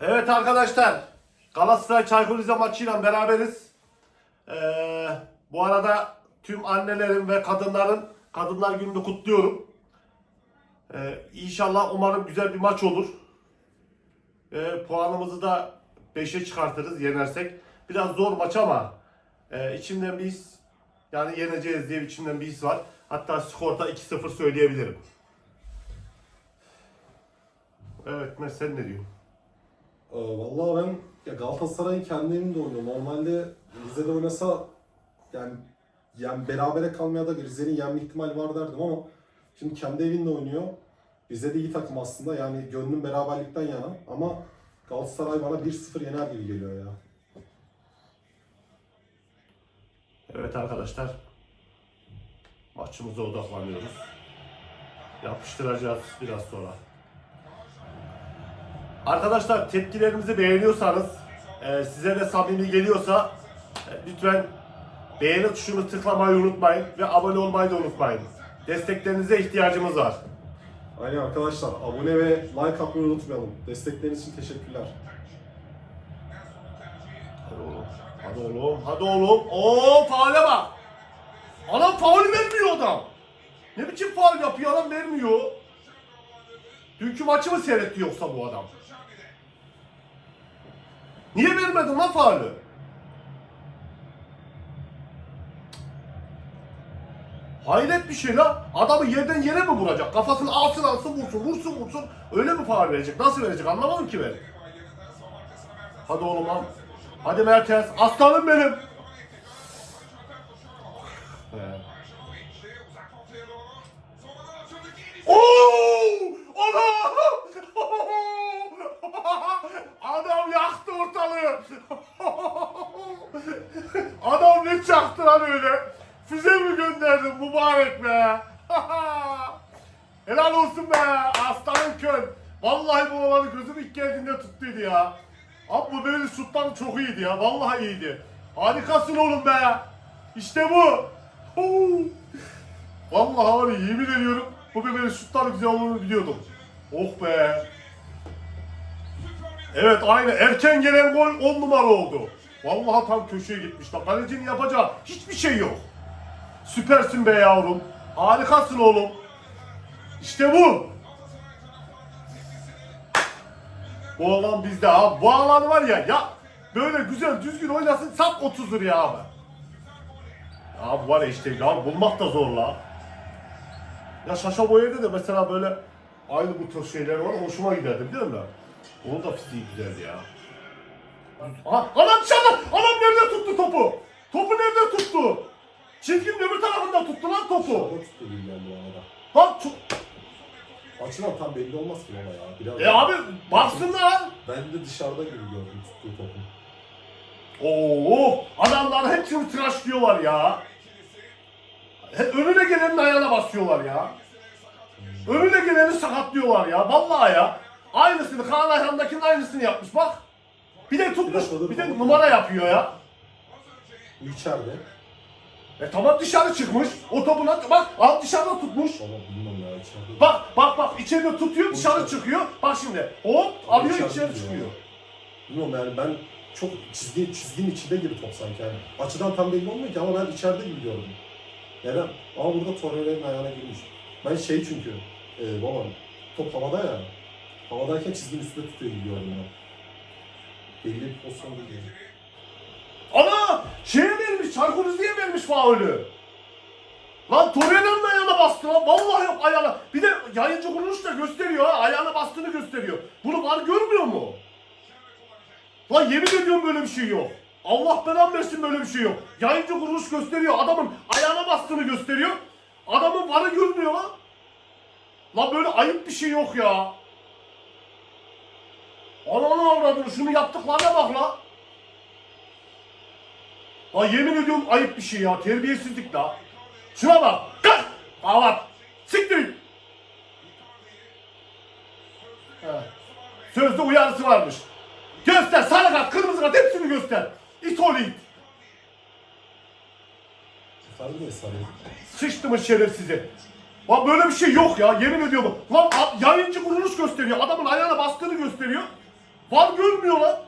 Evet arkadaşlar. Galatasaray Çaykur Rize maçıyla beraberiz. Ee, bu arada tüm annelerin ve kadınların Kadınlar Günü'nü kutluyorum. Ee, inşallah umarım güzel bir maç olur. Ee, puanımızı da 5'e çıkartırız yenersek. Biraz zor maç ama e, içimden bir his yani yeneceğiz diye içimden bir his var. Hatta skorda 2-0 söyleyebilirim. Evet Mert sen ne diyorsun? Ee, Vallahi ben ya Galatasaray'ın kendi evinde oynuyor. Normalde Rize'de oynasa yani yani berabere kalmaya da Rize'nin yenme ihtimali var derdim ama şimdi kendi evinde oynuyor. Rize de iyi takım aslında yani gönlüm beraberlikten yana ama Galatasaray bana 1-0 yener gibi geliyor ya. Evet arkadaşlar. Maçımıza odaklanıyoruz. Yapıştıracağız biraz sonra. Arkadaşlar tepkilerimizi beğeniyorsanız, e, size de samimi geliyorsa e, lütfen beğeni tuşunu tıklamayı unutmayın ve abone olmayı da unutmayın. Desteklerinize ihtiyacımız var. Aynen arkadaşlar abone ve like atmayı unutmayalım. Destekleriniz için teşekkürler. Hadi oğlum. Hadi oğlum. Hadi oğlum. Oo faale bak. Adam faul vermiyor adam. Ne biçim faul yapıyor adam vermiyor. Dünkü maçı mı seyretti yoksa bu adam? Niye vermedin lan faulü? Hayret bir şey la. Adamı yerden yere mi vuracak? Kafasını alsın alsın vursun vursun vursun. Öyle mi faul verecek? Nasıl verecek? Anlamadım ki ben. Hadi oğlum al. Hadi Mertens. Aslanım benim. Adam yaktı ortalığı. Adam ne çaktı lan öyle? Füze mi gönderdin mübarek be? Helal olsun be aslanın kön. Vallahi bu olanı gözüm ilk geldiğinde tuttuydu ya. Abi bu böyle şutları çok iyiydi ya. Vallahi iyiydi. Harikasın oğlum be. İşte bu. Vallahi var yemin ediyorum bu böyle şutlar güzel olduğunu biliyordum. Oh be. Evet aynı erken gelen gol 10 numara oldu. Vallahi tam köşeye gitmiş. Bak kalecinin yapacağı hiçbir şey yok. Süpersin be yavrum. Harikasın oğlum. İşte bu. Bu alan bizde abi. Bu alan var ya ya böyle güzel düzgün oynasın sap 30'dur ya abi. Abi var işte ya bulmak da zor la. Ya Şaşa Boya'da da mesela böyle aynı bu tür şeyler var hoşuma giderdi biliyor musun? Onun da fiziği güzeldi ya. Aha, adam dışarıda! Adam nerede tuttu topu? Topu nerede tuttu? Çizginin öbür tarafında tuttu lan topu. Dışarıda tuttu gibi geldi bana da. Lan çok... Açıdan tam belli olmaz ki bana ya. Biraz E abi baksınlar. Ben de dışarıda gibi gördüm tuttuğu topu. Oo, adamlar hepsini tıraşlıyorlar ya. He- Önüne gelenin ayağına basıyorlar ya. Önüne geleni sakatlıyorlar ya. Vallahi ya. Aynısını Kaan Ayhan'dakinin aynısını yapmış bak. Bir de tutmuş, bir de numara yapıyor ya. İçeride. E tamam dışarı çıkmış. O topuna bak al dışarıda tutmuş. Ama bilmem ya içeride. Bak bak bak içeride tutuyor dışarı içeride. çıkıyor. Bak şimdi hop alıyor İçeride içeri çıkıyor. Bilmiyorum yani ben çok çizgi, çizginin içinde gibi top sanki yani. Açıdan tam belli olmuyor ki ama ben içeride gibi gördüm. Yani ama burada Torreira'nın ayağına girmiş. Ben şey çünkü, e, baba top havada ya. Havadayken çizginin üstünde tutuyor gibi gördüm. Belli bir pozisyon değil. Ana! Şeye vermiş, Çaykur Rize'ye vermiş faulü. Lan Torreira'nın ayağına bastı lan. Vallahi yok ayağına. Bir de yayıncı kuruluş da gösteriyor. Ayağına bastığını gösteriyor. Bunu var görmüyor mu? Lan yemin ediyorum böyle bir şey yok. Allah belanı versin böyle bir şey yok. Yayıncı kuruluş gösteriyor. Adamın ayağına bastığını gösteriyor. Adamın varı görmüyor lan. Lan böyle ayıp bir şey yok ya. Ananı avradını şunu yaptıklarına bak la. Ha yemin ediyorum ayıp bir şey ya. Terbiyesizlik la. Şuna bak. Kalk. Kavat. Siktir. Sözde uyarısı varmış. Göster sarı kart, kırmızı kart hepsini göster. İt oğlu it. Sarı niye sarı? Sıçtı mı şerefsizi. Lan böyle bir şey yok ya yemin ediyorum. Lan yayıncı kuruluş gösteriyor. Adamın ayağına bastığını gösteriyor. Var görmüyor lan.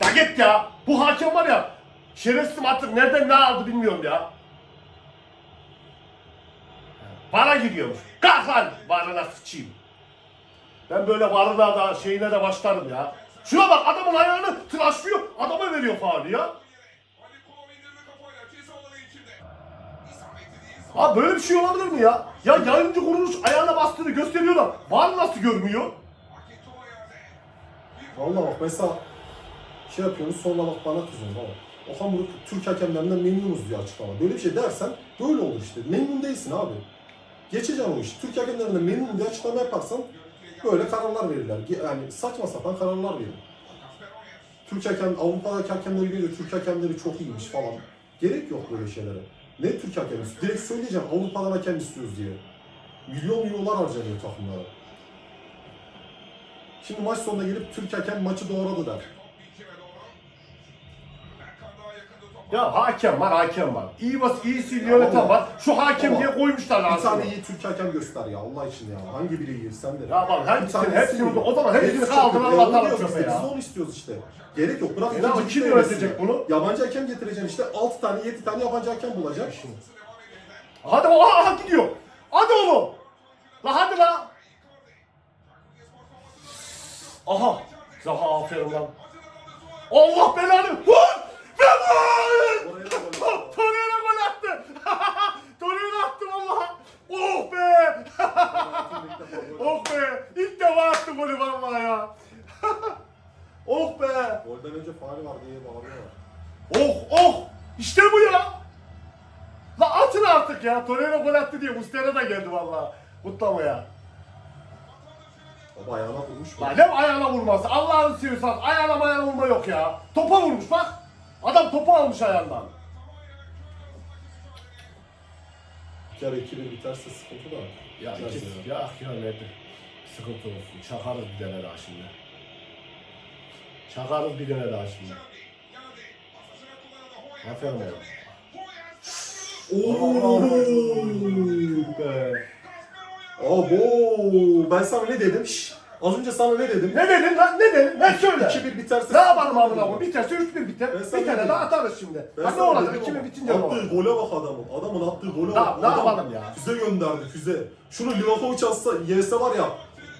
Ya git ya. Bu hakem var ya. Şerefsiz artık nereden ne aldı bilmiyorum ya. Para gidiyormuş. Kalk lan varına sıçayım. Ben böyle varına da şeyine de başlarım ya. Şuna bak adamın ayağını tıraşlıyor. Adama veriyor faulü ya. Abi böyle bir şey olabilir mi ya? Ya yayıncı kuruluş ayağına bastığını gösteriyorlar. Var nasıl görmüyor? Vallahi bak mesela şey yapıyorsunuz sonra bak bana kızıyorsun baba. Okan Buruk Türk hakemlerinden memnunuz diyor açıklama. Böyle bir şey dersen böyle olur işte. Memnun değilsin abi. Geçeceğim o işi. Türk hakemlerinden memnun diye açıklama yaparsan böyle kararlar verirler. Yani saçma sapan kararlar verir. Türk hakem, Avrupa'daki hakemleri görüyor. Türk hakemleri çok iyiymiş falan. Gerek yok böyle şeylere. Ne Türk hakemi? Direkt söyleyeceğim Avrupa'dan hakem istiyoruz diye. Milyon eurolar harcanıyor takımlara. Şimdi maç sonunda gelip Türk hakem maçı doğradı der. Ya hakem var hakem var. İyi bas iyisi yöneten var. Şu hakem diye koymuşlar Bir tane iyi Türk hakem göster ya Allah için ya. Hangi biri iyi sen de. Ya bak hepsini, hepsini, o zaman hepsini onu atalım çöpe ya. Biz de onu istiyoruz işte. Gerek yok. Bırak E ikinci kim ligde yönetecek bunu? Yabancı hakem getireceksin işte 6 tane 7 tane yabancı hakem bulacak. Hadi aha, aha gidiyor. Hadi oğlum. La hadi la. Aha. Zaha aferin lan. Allah belanı. Vur! Ve vur! Oraya da gol attı. Torreira gol attı. Torreira attı valla. Oh be. oh be. İlk defa attı golü valla ya. oh be. Golden önce faal var diye bağırıyorlar. Oh oh. İşte bu ya. La atın artık ya. Torreira gol attı diye Mustera da geldi valla. Kutlamaya. Baba ayağına vurmuş. La ne ayağına vurması? Allah'ını seviyorsan ayağına ayağına vurma yok ya. Topa vurmuş bak. Adam topu almış ayağından. Kere 2-1 biterse sıkıntı da. Ya Biterse iki, ya ya nerede? Sıkıntı olsun. Çakarız bir tane daha şimdi. Çakarız bir tane daha şimdi. Aferin oğlum. Ooo. Be. Abo. Ben sana ne dedim? Şşş. Az önce sana ne dedim? Ne dedin lan? Ne dedin? Ne söyle? 2-1 biterse Ne yapalım amına koyayım? Biterse 3-1 biter. Ben Bir tane dedim. daha atarız şimdi. Ben Ha ne sana olacak? dedim 2000 ama bitince ne Attığı olacak? gole bak adamın. Adamın attığı gole Ne- bak. ne Adam yapalım ya? Füze gönderdi füze. Şunu Livakovic atsa yese var ya.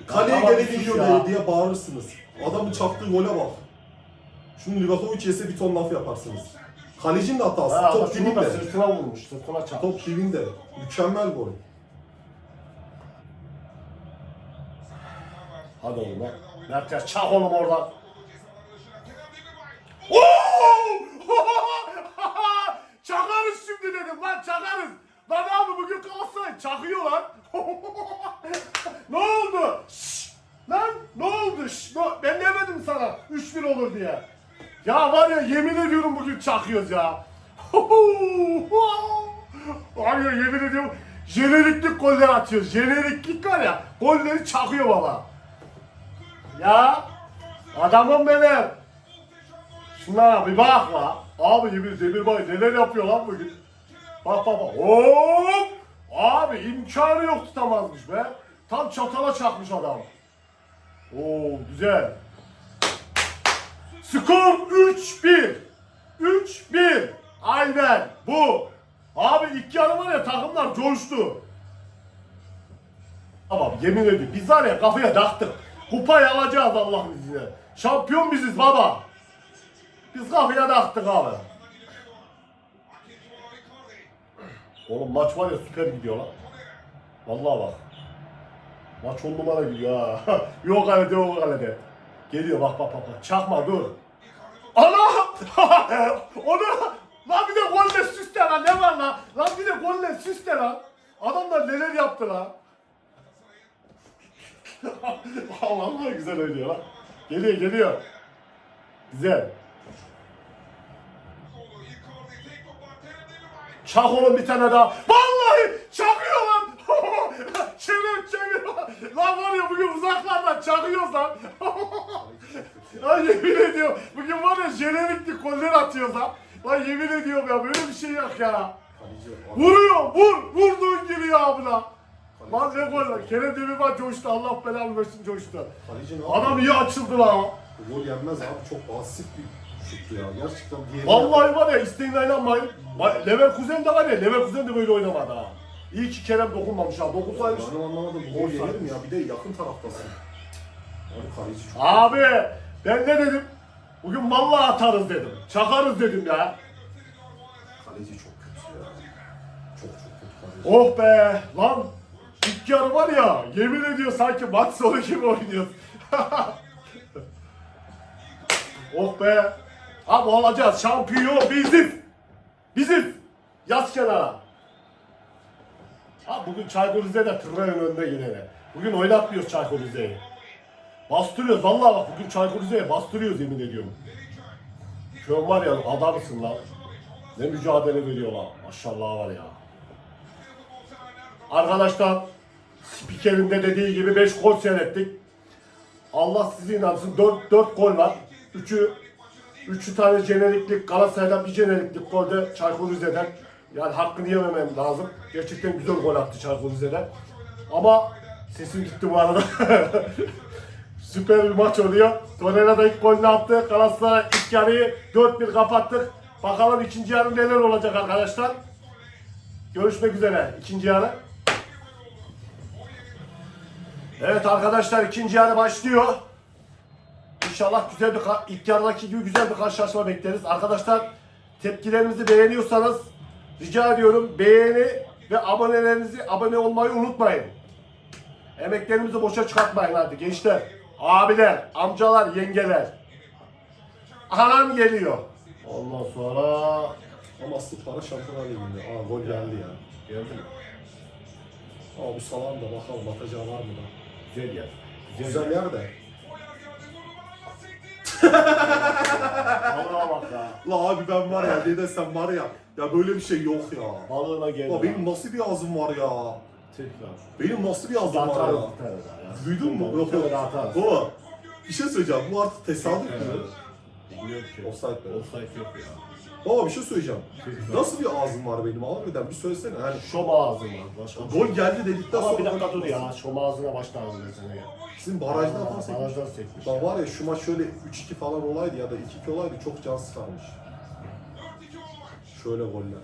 Kaleye tamam, sus gidiyor ya. diye, diye bağırırsınız. Adamın çaktığı gole bak. Şunu Livakovic yese bir ton laf yaparsınız. Kalecinin de hatası. Ha, top da dibinde. sırtına vurmuş. Sırtına çarpmış. Top dibinde. Mükemmel gol. Hadi oğlum lan. Mertens çak oğlum oradan. Çakarız şimdi dedim lan çakarız. Lan abi bugün Galatasaray çakıyor lan. ne oldu? Şşş! Lan ne oldu? Ne- Ben demedim sana 3-1 olur diye. Ya var ya yemin ediyorum bugün çakıyoruz ya. Ya yemin ediyorum jeneriklik goller atıyoruz. Jeneriklik var ya golleri çakıyor baba. Ya adamım benim. Şunlara bir bak la. Abi yemin Demirbay neler yapıyor lan bugün. Bak bak bak. Hop! Abi imkanı yok tutamazmış be. Tam çatala çakmış adam. Oo güzel. Skor 3-1. 3-1. Aynen bu. Abi ilk yarı var ya takımlar coştu. Ama yemin ediyorum biz var ya kafaya taktık. Kupayı alacağız Allah'ın izniyle. Şampiyon biziz baba. Biz kafaya taktık abi. Oğlum maç var ya süper gidiyor lan. Vallahi bak. Maç on numara gidiyor ha. yok kalede yok kalede. Geliyor bak bak bak. Çakma dur. Ana! Onu lan bir de golle süsle lan ne var lan? Lan bir de golle süsle lan. Adamlar neler yaptı lan? Vallahi güzel oynuyor lan. Geliyor geliyor. Güzel. Çak oğlum bir tane daha. Vallahi çakıyor lan. çevir çevir. Lan var ya bugün uzaklardan çakıyoruz lan. Lan yemin ediyorum. Bugün var ya jenerikli goller atıyoruz lan. Lan yemin ediyorum ya böyle bir şey yok ya. Vuruyor vur. Vurduğun gibi ya abla. Lan ne gol lan. Kerem Demirbay coştu. Allah belanı versin coştu. Kaleci ne Adam iyi açıldı lan. Bu Gol yenmez abi. Çok basit bir şuttu ya. Gerçekten diğeri... Vallahi var ya isteyin inanmayın. Bak, Leverkusen de var ya Leverkusen de böyle oynamadı ha. İyi ki Kerem dokunmamış ha. Dokunsaymış. Ben anlamadım. Gol yenir mi ya? Bir de yakın taraftasın. Abi kaleci çok... Abi ben ne dedim? Bugün vallahi atarız dedim. Çakarız dedim ya. Kaleci çok kötü ya. Çok çok kötü kaleci. Oh be lan. Yarı var ya yemin ediyor sanki maç sonu gibi oynuyor. oh be. Abi olacağız şampiyon biziz. Biziz. Yaz kenara. Abi bugün Çaykur Rize'de tırların önünde yine. Bugün oynatmıyoruz Çaykur Rize'yi. Bastırıyoruz vallahi bak bugün Çaykur Rize'ye bastırıyoruz yemin ediyorum. Kön var ya adamsın lan. Ne mücadele veriyorlar. Maşallah var ya. Arkadaşlar spikerin de dediği gibi 5 gol seyrettik. Allah sizi inansın 4, 4 gol var. 3'ü 3'ü tane jeneriklik Galatasaray'dan bir jeneriklik gol de Çaykur Rize'den. Yani hakkını yememem lazım. Gerçekten güzel gol attı Çaykur Rize'den. Ama sesim gitti bu arada. Süper bir maç oluyor. Torreira da ilk golünü attı. Galatasaray ilk yarıyı 4-1 kapattık. Bakalım ikinci yarı neler olacak arkadaşlar. Görüşmek üzere ikinci yarı. Evet arkadaşlar ikinci yarı başlıyor. İnşallah güzel bir ilk yarıdaki gibi güzel bir karşılaşma bekleriz. Arkadaşlar tepkilerimizi beğeniyorsanız rica ediyorum beğeni ve abonelerinizi abone olmayı unutmayın. Emeklerimizi boşa çıkartmayın hadi gençler. Abiler, amcalar, yengeler. Anam geliyor. Ondan sonra Ama asıl para Şampiyonlar Ligi'nde. Aa gol geldi ya. geldi mi? Aa bu salam da bakalım atacağı var mı da. Güzel yer. Güzel yer de. Allah'a bak ya. La abi ben var ya ne desem var ya. Ya böyle bir şey yok ya. Balığına geldi. La benim nasıl bir ağzım var ya. Tekrar. Benim nasıl bir ağzım var ya. Duydun mu? Yok yok. Baba bir şey söyleyeceğim. Bu artık tesadüf mü? Bilmiyorum ki. Offside yok ya. Baba bir şey söyleyeceğim. Nasıl bir ağzım var benim harbiden bir söylesene. Hani Şom ağzı var. Başka gol geldi dedikten sonra... Ama bir dakika dur ya. Şom ağzına başlarız ben sana ya. Sizin barajda atarsak. Barajdan sekmiş. Lan var ya şu maç şöyle 3-2 falan olaydı ya da 2-2 olaydı çok can sıkarmış. Şöyle goller.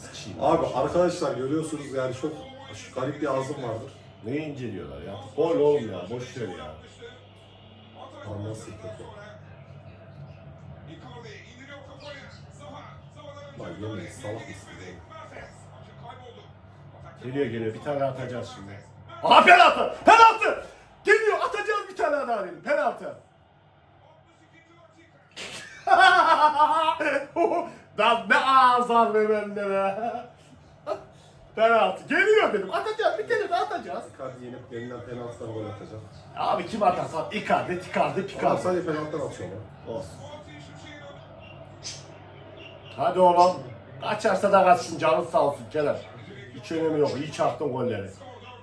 Sıçayım. Abi arkadaşlar görüyorsunuz yani çok garip bir ağzım vardır. Ne inceliyorlar ya? Gol oğlum ya. Boş ver ya. Lan nasıl kötü. Lan yemeyin salak oğlum? Geliyor geliyor. Bir tane atacağız şimdi. Aha penaltı! Penaltı! Geliyor atacağız bir tane daha dedim. Penaltı. Lan ne azar be bende be. Penaltı. Geliyor dedim. Atacağız. Bir tane daha atacağız. Icardi yenip yeniden penaltıdan gol atacak. Abi kim atarsa Icardi, Icardi, Adam Picardi. sadece penaltıdan atıyor lan. Olsun. Hadi oğlum. Kaçarsa da kaçsın canın sağ olsun Kerem. Hiç önemi yok. İyi çarptın golleri.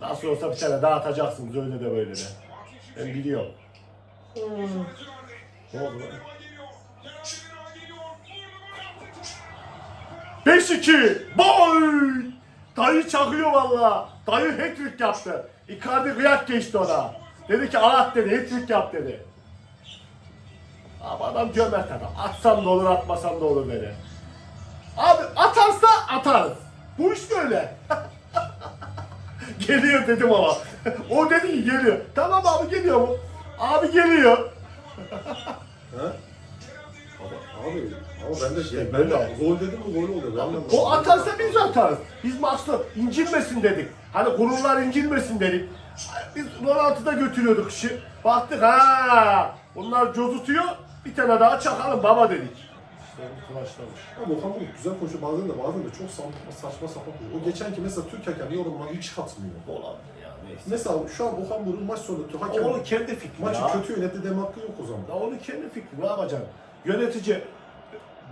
Nasıl olsa bir tane daha atacaksınız öyle de böyle de. Ben biliyorum. Ne oldu lan? 5-2. Boy! Dayı çakıyor valla. Dayı hat-trick yaptı. Icardi kıyak geçti ona. Dedi ki at dedi hat-trick yap dedi. Abi adam cömert adam. Atsam da olur atmasam da olur dedi. Abi atarsa atarız. Bu iş böyle. geliyor dedim ama. o dedi ki geliyor. Tamam abi geliyor mu? Abi geliyor. He? Abi, abi ama ben de şey, ben de gol dedim mi gol oluyor. Ben de O atarsa biz atarız. Biz maçta incinmesin dedik. Hani gururlar incinmesin dedik. Biz Ronaldo'da götürüyorduk işi. Baktık ha. Bunlar cozutuyor. Bir tane daha çakalım baba dedik. İşte tıraşlamış. Ama Okan Buruk güzel koşuyor bazen de bazen de çok saçma, saçma sapan koşuyor. O geçenki mesela Türk hakemi yorumuna hiç katmıyor. Olabilir ya neyse. Mesela şu an Okan Buruk'un maç sonu Türk hakem Onun kendi fikri maçı ya. kötü yönetti deme hakkı yok o zaman. Ya onun kendi fikri ne yapacaksın? Yönetici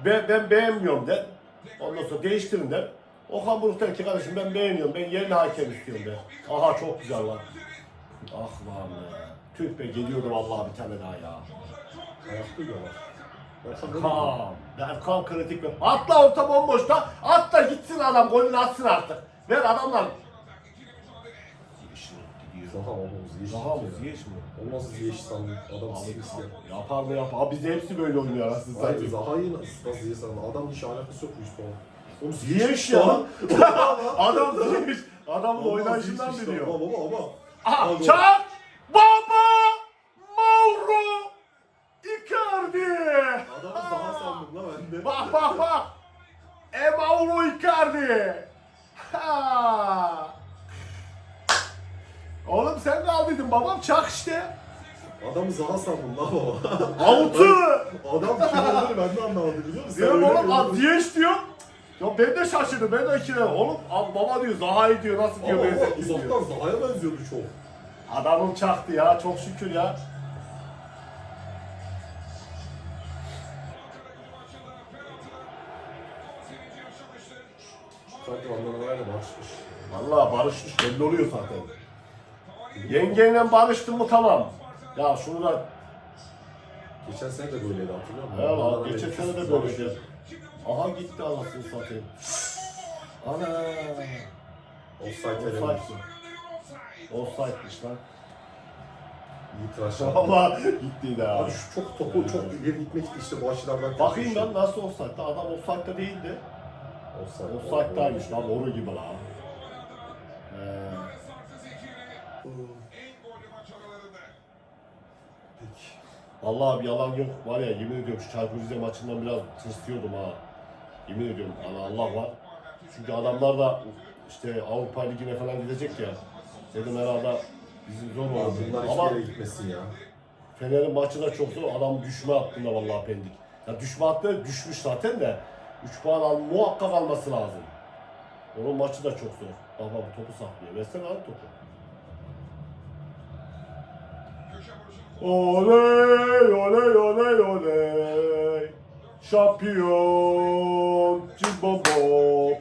ben, ben beğenmiyorum der. Ondan sonra değiştirin der. Okan Buruk der ki kardeşim ben beğeniyorum. Ben yerine hakem istiyorum der. Aha çok güzel lan. Ah lan be. Tüh be geliyordu vallahi bir tane daha ya. Ayakta yiyorlar. Berkan. Berkan kritik ve atla orta bomboşta. Atla gitsin adam golünü atsın artık. Ver adamlar. Zaha babamız Ziyech. Zaha mı Ziyech mi? Olmaz Ziyech sandım. Adam Ziyech ya. yapar mı yapar. Abi bize hepsi böyle oynuyor aslında Hayır sanki. Zaha'yı nasıl Ziyech sandım. Adam hiç alakası yok bu işte o. Oğlum Ziyech ya. Adam Ziyech. Adamın oynayışından biliyor. Baba baba ama. Aha çak. Baba. Mauro. Icardi. Adamı Zaha sandım la ben de. Bak bak bak. E Mauro Icardi. Ha. Oğlum sen ne aldıydın babam çak işte. Adamı Zaha sandım la baba. Altı. Adam kim olduğunu ben de anlamadım biliyor musun? Diyorum Sen oğlum öyle lan bir- Ziyech diyor. Ya ben de şaşırdım ben de ikile. Oğlum abi baba diyor Zaha'yı diyor nasıl diyor Ama ben ama uzaktan Zaha'ya benziyordu çok. Adamım çaktı ya çok şükür ya. Sanki ondan orayla barışmış. Vallahi barışmış belli oluyor zaten. Yengeyle barıştın mı tamam. Ya şunu da Geçen sene de böyleydi hatırlıyor musun? He lan geçen sene de küsüz böyle barışıyor. şey. Aha gitti anasını satayım. Ana. Offside. Offside. Offside'miş lan. İyi tıraş. Valla gittiydi abi. Abi şu çok topu çok ileri gitmek işte bu açılardan. Bakayım ben nasıl offside'da adam offside'da değildi. Offside. Offside'daymış lan doğru gibi lan. Ee, Peki. Vallahi bir yalan yok var ya yemin ediyorum şu Çaykur Rize maçından biraz tırsıyordum ha. Yemin ediyorum Allah Allah var. Çünkü adamlar da işte Avrupa Ligi'ne falan gidecek ya. Dedim herhalde bizim zor Abi olur. bunlar Ama hiçbir yere gitmesin ya. Fener'in maçı da çok zor. Adam düşme hattında vallahi pendik. Ya düşme hattı düşmüş zaten de 3 puan al, muhakkak alması lazım. Onun maçı da çok zor. Bak bak topu saklıyor. Versene abi topu. Oley oley oley oley. Şampiyon Cimbombo.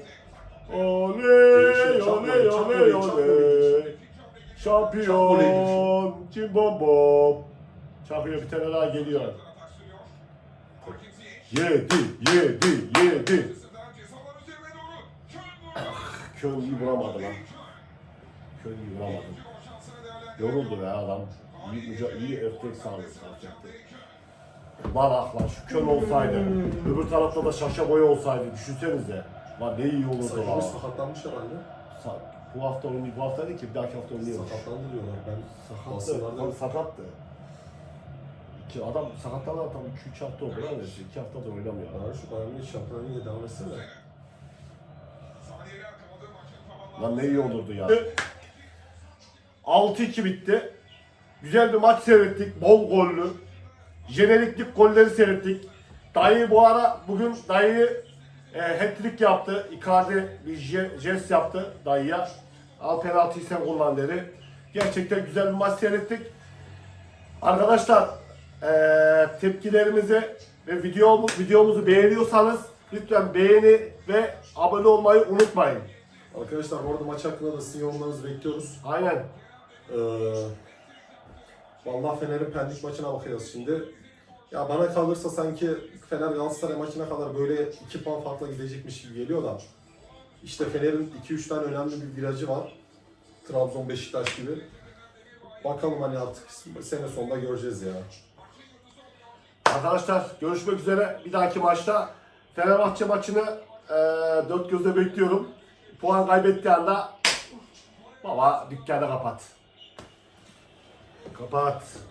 Oley oley oley oley. Şampiyon Cimbombo. Çakıyor bir tane daha geliyor. Yedi, yedi, yedi. İyi vuramadı lan. İyi vuramadı. Yoruldu be adam. İyi, müca- iyi öfkek sağladı sağlayacaktı. Lan ah lan şu kör olsaydı. Öbür tarafta da şaşa boya olsaydı. Düşünsenize. Lan ne iyi olurdu lan. sakatlanmış herhalde. Sa- Bu hafta oynuyor. Bu hafta değil ki bir dahaki hafta oynuyor. Sakatlandı diyorlar. Ben Sakattı. basınlarda Lan sakattı. İki adam sakatlanan tam 2-3 hafta oldu neredeyse. 2 haftadır oynamıyor. Bana şu Bayern Münih şampiyonu yine devam etsene. Lan ne iyi olurdu ya. 6-2 bitti. Güzel bir maç seyrettik. Bol gollü. Jeneriklik golleri seyrettik. Dayı bu ara bugün dayı e, hat-trick yaptı. Icardi bir je- jest yaptı dayıya. Al penaltıyı sen kullan dedi. Gerçekten güzel bir maç seyrettik. Arkadaşlar e, tepkilerimizi ve videomu, videomuzu beğeniyorsanız lütfen beğeni ve abone olmayı unutmayın. Arkadaşlar bu arada maç hakkında da sizin yorumlarınızı bekliyoruz. Aynen. Ee, vallahi Fener'in Pendik maçına bakacağız şimdi. Ya bana kalırsa sanki Fener Galatasaray maçına kadar böyle 2 puan farkla gidecekmiş gibi geliyor da. İşte Fener'in 2-3 tane önemli bir virajı var. Trabzon, Beşiktaş gibi. Bakalım hani artık sene sonunda göreceğiz ya. Arkadaşlar görüşmek üzere. Bir dahaki maçta Fenerbahçe maçını e, dört gözle bekliyorum. Puan kaybettiği anda baba dükkanı kapat. Kapat.